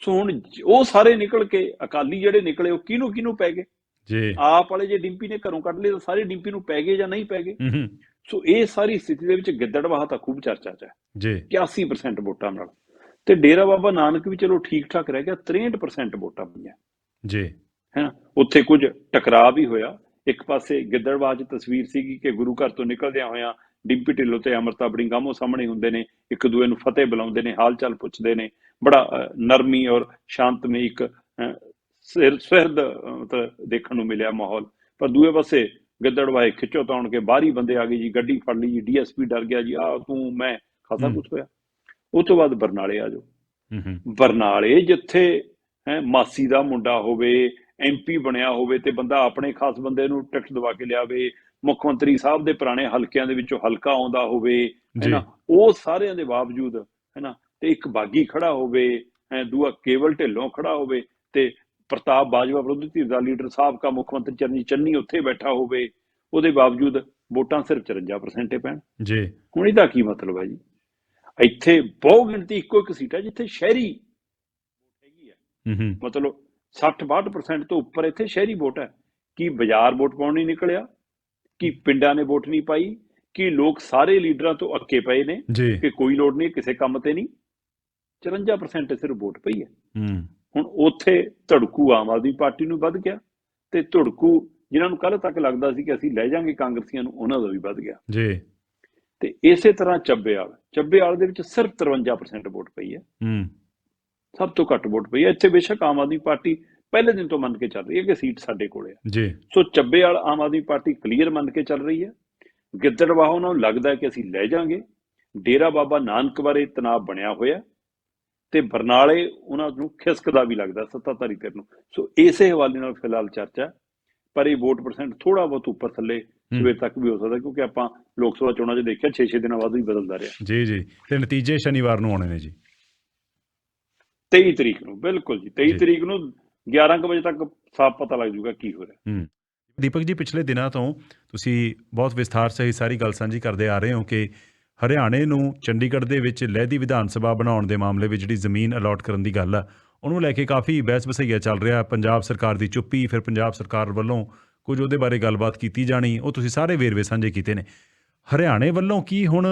ਸੋ ਹੁਣ ਉਹ ਸਾਰੇ ਨਿਕਲ ਕੇ ਅਕਾਲੀ ਜਿਹੜੇ ਨਿਕਲੇ ਉਹ ਕਿਹਨੂੰ ਕਿਹਨੂੰ ਪੈ ਗਏ? ਜੀ ਆਪ ਵਾਲੇ ਜੇ ਡਿੰਪੀ ਨੇ ਘਰੋਂ ਕੱਢ ਲਏ ਤਾਂ ਸਾਰੇ ਡਿੰਪੀ ਨੂੰ ਪੈ ਗਏ ਜਾਂ ਨਹੀਂ ਪੈ ਗਏ? ਹੂੰ ਹੂੰ। ਸੋ ਇਹ ਸਾਰੀ ਸਥਿਤੀ ਦੇ ਵਿੱਚ ਗਿੱਦੜਵਾਹਾ ਤਾਂ ਖੂਬ ਚਰਚਾ 'ਚ ਹੈ। ਜੀ। 81% ਵੋਟਾਂ ਨਾਲ। ਤੇ ਡੇਰਾ ਬਾਬਾ ਨਾਨਕ ਵੀ ਚਲੋ ਠੀਕ ਠਾਕ ਰਹਿ ਗਿਆ 63% ਵੋਟਾਂ ਪਈਆਂ। ਜੀ। ਹੈਨਾ ਉੱਥੇ ਕੁਝ ਟਕਰਾਅ ਵੀ ਹੋਇਆ। ਇੱਕ ਪਾਸੇ ਗਿੱਦੜਬਾਹ 'ਚ ਤਸਵੀਰ ਸੀਗੀ ਕਿ ਗੁਰੂ ਘਰ ਤੋਂ ਨਿਕਲਦਿਆਂ ਹੋਇਆਂ ਡਿੰਪੀ ਢਿੱਲੋਂ ਤੇ ਅਮਰਤਾ ਬੜਿੰਗਾਮੋ ਸਾਹਮਣੇ ਹੁੰਦੇ ਨੇ ਇੱਕ ਦੂਏ ਨੂੰ ਫਤਿਹ ਬੁਲਾਉਂਦੇ ਨੇ ਹਾਲ ਚਾਲ ਪੁੱਛਦੇ ਨੇ। ਬੜਾ ਨਰਮੀ ਔਰ ਸ਼ਾਂਤਮਈ ਇੱਕ ਸਿਰਦ ਮਤਲਬ ਦੇਖਣ ਨੂੰ ਮਿਲਿਆ ਮਾਹੌਲ। ਪਰ ਦੂਏ ਪਾਸੇ ਗਿੱਦੜਬਾਹੇ ਖਿੱਚੋ ਤਾਉਣ ਕੇ ਬਾਹਰੀ ਬੰਦੇ ਆ ਗਏ ਜੀ ਗੱਡੀ ਫੜ ਲਈ ਜੀ ਡੀਐਸਪੀ ਡਰ ਗਿਆ ਜੀ ਆ ਤੂੰ ਮੈਂ ਖਾਸਾ। ਕੁਝ ਹੋਇਆ। ਉਹ ਤੋਂ ਬਾਅਦ ਬਰਨਾਲੇ ਆ ਜਾਓ। ਹੂੰ ਹੂੰ। ਬਰਨਾਲੇ ਜਿੱਥੇ ਹੈ ਮਾਸੀ ਦਾ ਮੁੰਡਾ ਹੋਵੇ ਐਮਪੀ ਬਣਿਆ ਹੋਵੇ ਤੇ ਬੰਦਾ ਆਪਣੇ ਖਾਸ ਬੰਦੇ ਨੂੰ ਟਿਕਟ ਦਵਾ ਕੇ ਲਿਆਵੇ ਮੁੱਖ ਮੰਤਰੀ ਸਾਹਿਬ ਦੇ ਪੁਰਾਣੇ ਹਲਕਿਆਂ ਦੇ ਵਿੱਚੋਂ ਹਲਕਾ ਆਉਂਦਾ ਹੋਵੇ ਹੈਨਾ ਉਹ ਸਾਰਿਆਂ ਦੇ ਬਾਵਜੂਦ ਹੈਨਾ ਤੇ ਇੱਕ ਬਾਗੀ ਖੜਾ ਹੋਵੇ ਹੈ ਦੂਆ ਕੇਵਲ ਢਿੱਲੋਂ ਖੜਾ ਹੋਵੇ ਤੇ ਪ੍ਰਤਾਪ ਬਾਜਵਾ ਵਿਰੋਧੀ ਧਿਰ ਦਾ ਲੀਡਰ ਸਾਬਕਾ ਮੁੱਖ ਮੰਤਰੀ ਚਰਨੀ ਚੰਨੀ ਉੱਥੇ ਬੈਠਾ ਹੋਵੇ ਉਹਦੇ ਬਾਵਜੂਦ ਵੋਟਾਂ ਸਿਰਫ 54% ਹੀ ਪੈਣ ਜੀ। ਹੁਣ ਇਹਦਾ ਕੀ ਮਤਲਬ ਹੈ ਜੀ? ਇੱਥੇ ਬਹੁ ਗਿਣਤੀ ਇੱਕੋ ਇੱਕ ਸੀਟ ਹੈ ਜਿੱਥੇ ਸ਼ਹਿਰੀ ਹੈਗੀ ਹੈ। ਮਤਲਬ 60-62% ਤੋਂ ਉੱਪਰ ਇੱਥੇ ਸ਼ਹਿਰੀ ਵੋਟ ਹੈ। ਕੀ ਬਾਜ਼ਾਰ ਵੋਟ ਪਾਉਣ ਨਹੀਂ ਨਿਕਲਿਆ? ਕੀ ਪਿੰਡਾਂ ਨੇ ਵੋਟ ਨਹੀਂ ਪਾਈ? ਕੀ ਲੋਕ ਸਾਰੇ ਲੀਡਰਾਂ ਤੋਂ ਅੱਕੇ ਪਏ ਨੇ? ਕਿ ਕੋਈ ਲੋੜ ਨਹੀਂ ਕਿਸੇ ਕੰਮ ਤੇ ਨਹੀਂ? 54% ਸਿਰਫ ਵੋਟ ਪਈ ਹੈ। ਹੂੰ। ਹੁਣ ਉੱਥੇ ਧੜਕੂ ਆਮ ਆਦਮੀ ਪਾਰਟੀ ਨੂੰ ਵੱਧ ਗਿਆ ਤੇ ਧੜਕੂ ਜਿਨ੍ਹਾਂ ਨੂੰ ਕੱਲ ਤੱਕ ਲੱਗਦਾ ਸੀ ਕਿ ਅਸੀਂ ਲੈ ਜਾਾਂਗੇ ਕਾਂਗਰਸੀਆਂ ਨੂੰ ਉਹਨਾਂ ਦਾ ਵੀ ਵੱਧ ਗਿਆ। ਜੀ। ਤੇ ਇਸੇ ਤਰ੍ਹਾਂ ਚੱਬੇਵਾਲ ਚੱਬੇਵਾਲ ਦੇ ਵਿੱਚ ਸਿਰਫ 53% ਵੋਟ ਪਈ ਹੈ। ਹੂੰ। ਸਭ ਤੋਂ ਘੱਟ ਵੋਟ ਪਈ ਹੈ। ਇੱਥੇ ਬੇਸ਼ੱਕ ਆਮ ਆਦਮੀ ਪਾਰਟੀ ਪਹਿਲੇ ਦਿਨ ਤੋਂ ਮੰਨ ਕੇ ਚੱਲ ਰਹੀ ਹੈ ਕਿ ਸੀਟ ਸਾਡੇ ਕੋਲੇ ਹੈ। ਜੀ। So Chabbewal Aam Aadmi party clear ਮੰਨ ਕੇ ਚੱਲ ਰਹੀ ਹੈ। ਗਿੱਦੜਵਾਹ ਉਹਨਾਂ ਨੂੰ ਲੱਗਦਾ ਹੈ ਕਿ ਅਸੀਂ ਲੈ ਜਾਾਂਗੇ ਡੇਰਾ ਬਾਬਾ ਨਾਨਕ ਬਾਰੇ ਤਣਾਅ ਬਣਿਆ ਹੋਇਆ। ਤੇ ਬਰਨਾਲੇ ਉਹਨਾਂ ਨੂੰ ਖਿਸਕਦਾ ਵੀ ਲੱਗਦਾ ਸੱਤਾਧਾਰੀ ਧਿਰ ਨੂੰ। ਸੋ ਇਸੇ ਹਵਾਲੇ ਨਾਲ ਫਿਲਹਾਲ ਚਰਚਾ। ਪਰ ਇਹ ਵੋਟ ਪਰਸੈਂਟ ਥੋੜਾ ਬਹੁਤ ਉੱਪਰ ਥੱਲੇ ਸਵੇਰ ਤੱਕ ਵੀ ਹੋ ਸਕਦਾ ਕਿਉਂਕਿ ਆਪਾਂ ਲੋਕ ਸਭਾ ਚੋਣਾਂ 'ਚ ਦੇਖਿਆ 6-6 ਦਿਨਾਂ ਬਾਅਦ ਵੀ ਬਦਲਦਾ ਰਿਹਾ। ਜੀ ਜੀ। ਤੇ ਨਤੀਜੇ ਸ਼ਨੀਵਾਰ ਨੂੰ ਆਉਣੇ ਨੇ ਜੀ। 23 ਤਰੀਕ ਨੂੰ ਬਿਲਕੁਲ ਜੀ। 23 ਜੀ। ਤਰੀਕ ਨੂੰ 11 ਕੁ ਵਜੇ ਤੱਕ ਸਾਫ਼ ਪਤਾ ਲੱਗ ਜਾਊਗਾ ਕੀ ਹੋ ਰਿਹਾ। ਹੂੰ। ਦੀਪਕ ਜੀ ਪਿਛਲੇ ਦਿਨਾਂ ਤੋਂ ਤੁਸੀਂ ਬਹੁਤ ਵਿਸਥਾਰ ਸਹੀ ਸਾਰੀ ਗੱਲ ਸਾਂਝੀ ਕਰਦੇ ਆ ਰਹੇ ਹੋ ਕਿ ਹਰਿਆਣੇ ਨੂੰ ਚੰਡੀਗੜ੍ਹ ਦੇ ਵਿੱਚ ਲਹਿਦੀ ਵਿਧਾਨ ਸਭਾ ਬਣਾਉਣ ਦੇ ਮਾਮਲੇ ਵਿੱਚ ਜਿਹੜੀ ਜ਼ਮੀਨ ਅਲਾਟ ਕਰਨ ਦੀ ਗੱਲ ਆ ਉਹਨੂੰ ਲੈ ਕੇ ਕਾਫੀ ਬਹਿਸ ਵਸਈਆ ਚੱਲ ਰਿਹਾ। ਪੰਜਾਬ ਸਰਕਾਰ ਦੀ ਚੁੱਪੀ ਫਿਰ ਪੰਜਾਬ ਸਰਕਾਰ ਵੱਲੋਂ ਕੁਝ ਉਹਦੇ ਬਾਰੇ ਗੱਲਬਾਤ ਕੀਤੀ ਜਾਣੀ ਉਹ ਤੁਸੀਂ ਸਾਰੇ ਵੇਰਵੇ ਸਾਂਝੇ ਕੀਤੇ ਨੇ। ਹਰਿਆਣੇ ਵੱਲੋਂ ਕੀ ਹੁਣ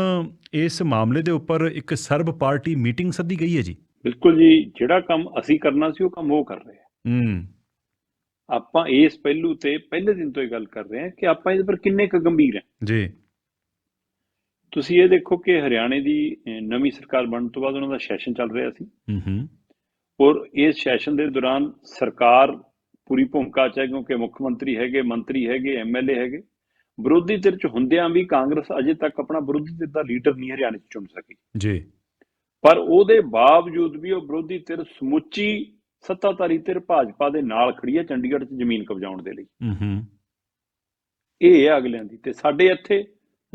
ਇਸ ਮਾਮਲੇ ਦੇ ਉੱਪਰ ਇੱਕ ਸਰਬ ਪਾਰਟੀ ਮੀਟਿੰਗ ਸੱਦੀ ਗਈ ਹੈ ਜੀ? ਬਿਲਕੁਲ ਜੀ ਜਿਹੜਾ ਕੰਮ ਅਸੀਂ ਕਰਨਾ ਸੀ ਉਹ ਕੰਮ ਉਹ ਕਰ ਰਹੇ ਆ। ਹੂੰ। ਆਪਾਂ ਇਸ ਪਹਿਲੂ ਤੇ ਪਹਿਲੇ ਦਿਨ ਤੋਂ ਹੀ ਗੱਲ ਕਰ ਰਹੇ ਹਾਂ ਕਿ ਆਪਾਂ ਇਹਦੇ ਪਰ ਕਿੰਨੇ ਕੁ ਗੰਭੀਰ ਹਾਂ ਜੀ। ਤੁਸੀਂ ਇਹ ਦੇਖੋ ਕਿ ਹਰਿਆਣੇ ਦੀ ਨਵੀਂ ਸਰਕਾਰ ਬਣਨ ਤੋਂ ਬਾਅਦ ਉਹਨਾਂ ਦਾ ਸੈਸ਼ਨ ਚੱਲ ਰਿਹਾ ਸੀ। ਹੂੰ ਹੂੰ ਔਰ ਇਸ ਸੈਸ਼ਨ ਦੇ ਦੌਰਾਨ ਸਰਕਾਰ ਪੂਰੀ ਭੂਮਿਕਾ ਚ ਹੈ ਕਿਉਂਕਿ ਮੁੱਖ ਮੰਤਰੀ ਹੈਗੇ ਮੰਤਰੀ ਹੈਗੇ ਐਮਐਲਏ ਹੈਗੇ। ਵਿਰੋਧੀ ਧਿਰ ਚ ਹੁੰਦਿਆਂ ਵੀ ਕਾਂਗਰਸ ਅਜੇ ਤੱਕ ਆਪਣਾ ਵਿਰੋਧੀ ਧਿਰ ਦਾ ਲੀਡਰ ਨਹੀਂ ਹਰਿਆਣੇ ਚ ਚੁਣ ਸਕੀ। ਜੀ। ਪਰ ਉਹਦੇ ਬਾਵਜੂਦ ਵੀ ਉਹ ਵਿਰੋਧੀ ਧਿਰ ਸਮੁੱਚੀ ਸੱਤਾਧਾਰੀ ਧਿਰ ਭਾਜਪਾ ਦੇ ਨਾਲ ਖੜੀ ਹੈ ਚੰਡੀਗੜ੍ਹ 'ਚ ਜ਼ਮੀਨ ਕਬਜ਼ਾਉਣ ਦੇ ਲਈ। ਹੂੰ ਹੂੰ ਇਹ ਹੈ ਅਗਲਿਆਂ ਦੀ ਤੇ ਸਾਡੇ ਇੱਥੇ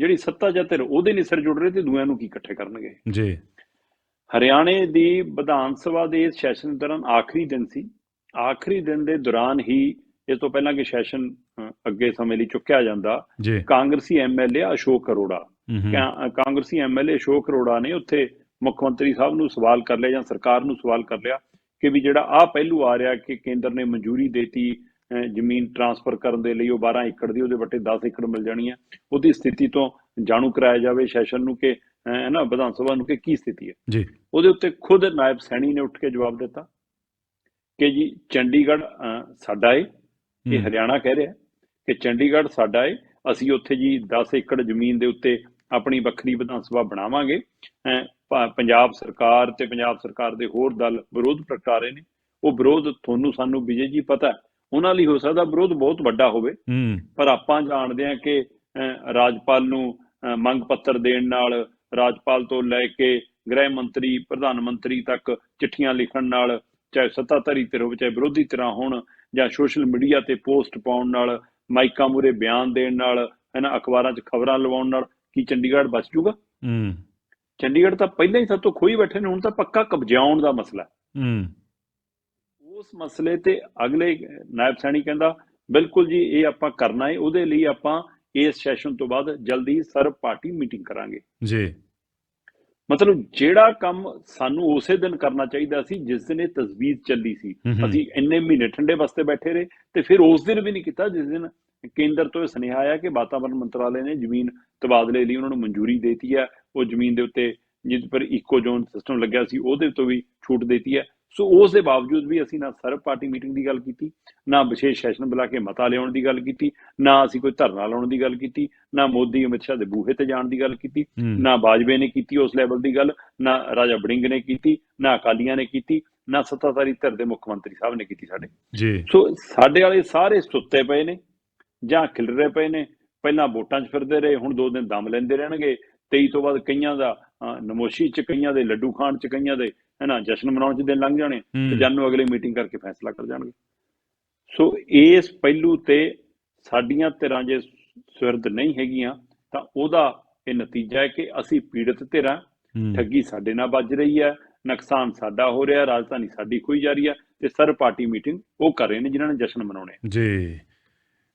ਜਿਹੜੀ ਸੱਤਾ ਜਾਂ ਧਿਰ ਉਹਦੇ ਨਹੀਂ ਸਿਰ ਜੁੜ ਰਹੇ ਤੇ ਦੂਆਂ ਨੂੰ ਕੀ ਇਕੱਠੇ ਕਰਨਗੇ? ਜੀ। ਹਰਿਆਣੇ ਦੀ ਵਿਧਾਨ ਸਭਾ ਦੇ ਇਸ ਸੈਸ਼ਨ ਦੌਰਾਨ ਆਖਰੀ ਦਿਨ ਸੀ। ਆਖਰੀ ਦਿਨ ਦੇ ਦੌਰਾਨ ਹੀ ਇਸ ਤੋਂ ਪਹਿਲਾਂ ਕਿ ਸੈਸ਼ਨ ਅੱਗੇ ਸਮੇਂ ਲਈ ਚੁੱਕਿਆ ਜਾਂਦਾ ਕਾਂਗਰਸੀ ਐਮਐਲਏ ਅਸ਼ੋਕ ਅਰੋੜਾ। ਕਾਂਗਰਸੀ ਐਮਐਲਏ ਅਸ਼ੋਕ ਅਰੋੜਾ ਨੇ ਉੱਥੇ ਮੁੱਖ ਮੰਤਰੀ ਸਾਹਿਬ ਨੂੰ ਸਵਾਲ ਕਰ ਲਿਆ ਜਾਂ ਸਰਕਾਰ ਨੂੰ ਸਵਾਲ ਕਰ ਲਿਆ ਕਿ ਵੀ ਜਿਹੜਾ ਆ ਪਹਿਲੂ ਆ ਰਿਹਾ ਕਿ ਕੇਂਦਰ ਨੇ ਮਨਜ਼ੂਰੀ ਦੇਤੀ ਜ਼ਮੀਨ ਟਰਾਂਸਫਰ ਕਰਨ ਦੇ ਲਈ ਉਹ 12 ਏਕੜ ਦੀ ਉਹਦੇ ਵੱਟੇ 10 ਏਕੜ ਮਿਲ ਜਾਣੀ ਹੈ। ਉਹਦੀ ਸਥਿਤੀ ਤੋਂ ਜਾਣੂ ਕਰਾਇਆ ਜਾਵੇ ਸੈਸ਼ਨ ਨੂੰ ਕਿ ਹੈ ਨਾ ਵਿਧਾਨ ਸਭਾ ਨੂੰ ਕਿ ਕੀ ਸਥਿਤੀ ਹੈ। ਜੀ। ਉਹਦੇ ਉੱਤੇ ਖੁਦ ਨਾਇਬ ਸੈਣੀ ਨੇ ਉੱਠ ਕੇ ਜਵਾਬ ਦਿੱਤਾ ਕਿ ਜੀ ਚੰਡੀਗੜ੍ਹ ਸਾਡਾ ਏ ਇਹ ਹਰਿਆਣਾ ਕਹਿ ਰਿਹਾ ਕਿ ਚੰਡੀਗੜ੍ਹ ਸਾਡਾ ਏ ਅਸੀਂ ਉੱਥੇ ਜੀ 10 ਏਕੜ ਜ਼ਮੀਨ ਦੇ ਉੱਤੇ ਆਪਣੀ ਵੱਖਰੀ ਵਿਧਾਨ ਸਭਾ ਬਣਾਵਾਂਗੇ। ਪੰਜਾਬ ਸਰਕਾਰ ਤੇ ਪੰਜਾਬ ਸਰਕਾਰ ਦੇ ਹੋਰ ਦਲ ਵਿਰੋਧ ਪ੍ਰਗਟਾ ਰਹੇ ਨੇ। ਉਹ ਵਿਰੋਧ ਤੁਹਾਨੂੰ ਸਾਨੂੰ ਵਿਜੇ ਜੀ ਪਤਾ ਹੈ। ਉਹਨਾਂ ਲਈ ਹੋ ਸਕਦਾ ਵਿਰੋਧ ਬਹੁਤ ਵੱਡਾ ਹੋਵੇ। ਪਰ ਆਪਾਂ ਜਾਣਦੇ ਹਾਂ ਕਿ ਰਾਜਪਾਲ ਨੂੰ ਮੰਗ ਪੱਤਰ ਦੇਣ ਨਾਲ ਰਾਜਪਾਲ ਤੋਂ ਲੈ ਕੇ ਗ੍ਰਹਿ ਮੰਤਰੀ ਪ੍ਰਧਾਨ ਮੰਤਰੀ ਤੱਕ ਚਿੱਠੀਆਂ ਲਿਖਣ ਨਾਲ ਚਾਹੇ ਸੱਤਾਧਾਰੀ ਧਿਰ ਹੋਵੇ ਚਾਹੇ ਵਿਰੋਧੀ ਧਿਰਾਂ ਹੋਣ ਜਾਂ ਸੋਸ਼ਲ ਮੀਡੀਆ ਤੇ ਪੋਸਟ ਪਾਉਣ ਨਾਲ ਮਾਈਕਾਂ ਮੂਰੇ ਬਿਆਨ ਦੇਣ ਨਾਲ ਹੈ ਨਾ ਅਖਬਾਰਾਂ 'ਚ ਖਬਰਾਂ ਲਵਾਉਣ ਨਾਲ ਕੀ ਚੰਡੀਗੜ੍ਹ ਬਚ ਜੂਗਾ? ਹੂੰ। ਚੰਡੀਗੜ੍ਹ ਤਾਂ ਪਹਿਲਾਂ ਹੀ ਸਭ ਤੋਂ ਖੋਈ ਬੈਠੇ ਨੇ ਹੁਣ ਤਾਂ ਪੱਕਾ ਕਬਜ਼ਾਉਣ ਦਾ ਮਸਲਾ ਹੈ। ਹੂੰ। ਉਸ ਮਸਲੇ ਤੇ ਅਗਲੇ ਨਾਇਬ ਸੈਣੀ ਕਹਿੰਦਾ ਬਿਲਕੁਲ ਜੀ ਇਹ ਆਪਾਂ ਕਰਨਾ ਹੈ ਉਹਦੇ ਲਈ ਆਪਾਂ ਇਸ ਸੈਸ਼ਨ ਤੋਂ ਬਾਅਦ ਜਲਦੀ ਸਰਬ ਪਾਰਟੀ ਮੀਟਿੰਗ ਕਰਾਂਗੇ। ਜੀ। ਮਤਲਬ ਜਿਹੜਾ ਕੰਮ ਸਾਨੂੰ ਉਸੇ ਦਿਨ ਕਰਨਾ ਚਾਹੀਦਾ ਸੀ ਜਿਸ ਦਿਨ ਇਹ ਤਜਵੀਜ਼ ਚੱਲੀ ਸੀ। ਅਸੀਂ ਇੰਨੇ ਮਹੀਨੇ ਠੰਡੇ ਵਾਸਤੇ ਬੈਠੇ ਰਹੇ ਤੇ ਫਿਰ ਉਸ ਦਿਨ ਵੀ ਨਹੀਂ ਕੀਤਾ ਜਿਸ ਦਿਨ ਕੇਂਦਰ ਤੋਂ ਇਹ ਸੁਨੇਹਾ ਆਇਆ ਕਿ ਵਾਤਾਵਰਣ ਮੰਤਰਾਲੇ ਨੇ ਜ਼ਮੀਨ ਤਬਾਦਲੇ ਲਈ ਉਹਨਾਂ ਨੂੰ ਮਨਜ਼ੂਰੀ ਦੇਤੀ ਹੈ। ਉਹ ਜ਼ਮੀਨ ਦੇ ਉੱਤੇ ਜਿਸ ਪਰ ਇਕੋ ਜ਼ੋਨ ਸਿਸਟਮ ਲੱਗਿਆ ਸੀ ਉਹਦੇ ਤੋਂ ਵੀ ਛੂਟ ਦੇਤੀ ਹੈ। ਸੋ ਉਸ ਦੇ ਬਾਵਜੂਦ ਵੀ ਅਸੀਂ ਨਾ ਸਰਬ ਪਾਰਟੀ ਮੀਟਿੰਗ ਦੀ ਗੱਲ ਕੀਤੀ ਨਾ ਵਿਸ਼ੇਸ਼ ਸੈਸ਼ਨ ਬੁਲਾ ਕੇ ਮਤਾ ਲਿਆਉਣ ਦੀ ਗੱਲ ਕੀਤੀ ਨਾ ਅਸੀਂ ਕੋਈ ਧਰਨਾ ਲਾਉਣ ਦੀ ਗੱਲ ਕੀਤੀ ਨਾ ਮੋਦੀ ਅਮਿਤ ਸ਼ਾਹ ਦੇ ਬੂਹੇ ਤੇ ਜਾਣ ਦੀ ਗੱਲ ਕੀਤੀ ਨਾ ਬਾਜਵੇ ਨੇ ਕੀਤੀ ਉਸ ਲੈਵਲ ਦੀ ਗੱਲ ਨਾ ਰਾਜਾ ਬੜਿੰਗ ਨੇ ਕੀਤੀ ਨਾ ਅਕਾਲੀਆਂ ਨੇ ਕੀਤੀ ਨਾ ਸੱਤਾਧਾਰੀ ਧਿਰ ਦੇ ਮੁੱਖ ਮੰਤਰੀ ਸਾਹਿਬ ਨੇ ਕੀਤੀ ਸਾਡੇ। ਜੀ। ਸੋ ਸਾਡੇ ਵਾਲੇ ਸਾਰੇ ਸੁੱਤੇ ਪਏ ਨੇ ਜਾਂ ਖਿਲਰੇ ਪਏ ਨੇ ਪਹਿਲਾਂ ਵੋਟਾਂ 'ਚ ਫਿਰਦੇ ਰਹੇ ਹੁਣ ਦੋ ਦਿਨ ਦਮ ਲੈਂਦੇ ਰਹਿਣਗੇ 23 ਤੋਂ ਬਾਅਦ ਕਈਆਂ ਦਾ ਨਮੋਸ਼ੀ 'ਚ ਕਈਆਂ ਦੇ ਲੱਡੂ ਖਾਣ 'ਚ ਕਈਆਂ ਦੇ ਹੈ ਨਾ ਜਸ਼ਨ ਮਨਾਉਣ 'ਚ ਦਿਨ ਲੰਘ ਜਾਣੇ ਤੇ। ਜਨ ਨੂੰ ਅਗਲੀ ਮੀਟਿੰਗ ਕਰਕੇ ਫੈਸਲਾ ਕਰ ਜਾਣਗੇ। ਸੋ ਇਸ ਪਹਿਲੂ ਤੇ ਸਾਡੀਆਂ ਧਿਰਾਂ ਜੇ ਸੁਰਦ ਨਹੀਂ ਹੈਗੀਆਂ ਤਾਂ ਉਹਦਾ ਇਹ ਨਤੀਜਾ ਹੈ ਕਿ ਅਸੀਂ ਪੀੜਤ ਧਿਰਾਂ ਠੱਗੀ ਸਾਡੇ ਨਾਲ ਵੱਜ ਰਹੀ ਹੈ ਨੁਕਸਾਨ ਸਾਡਾ ਹੋ ਰਿਹਾ ਰਾਜਧਾਨੀ ਸਾਡੀ ਖੋਈ ਜਾ ਰਹੀ ਹੈ ਤੇ ਸਰਬ ਪਾਰਟੀ ਮੀਟਿੰਗ ਉਹ ਕਰ ਰਹੇ ਨੇ ਜਿਨ੍ਹਾਂ ਨੇ ਜਸ਼ਨ ਮਨਾਉਣੇ। ਜੀ।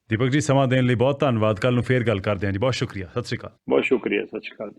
ਦੀਪਕ ਜੀ ਸਮਾਂ ਦੇਣ ਲਈ ਬਹੁਤ ਧੰਨਵਾਦ। ਕੱਲ ਨੂੰ ਫੇਰ ਗੱਲ ਕਰਦੇ ਹਾਂ ਜੀ। ਬਹੁਤ ਸ਼ੁਕਰੀਆ। ਸਤਿ ਸ਼੍ਰੀ ਅਕਾਲ। ਬਹੁਤ ਸ਼ੁਕਰੀਆ ਸਤਿ ਸ਼੍ਰੀ ਅਕਾਲ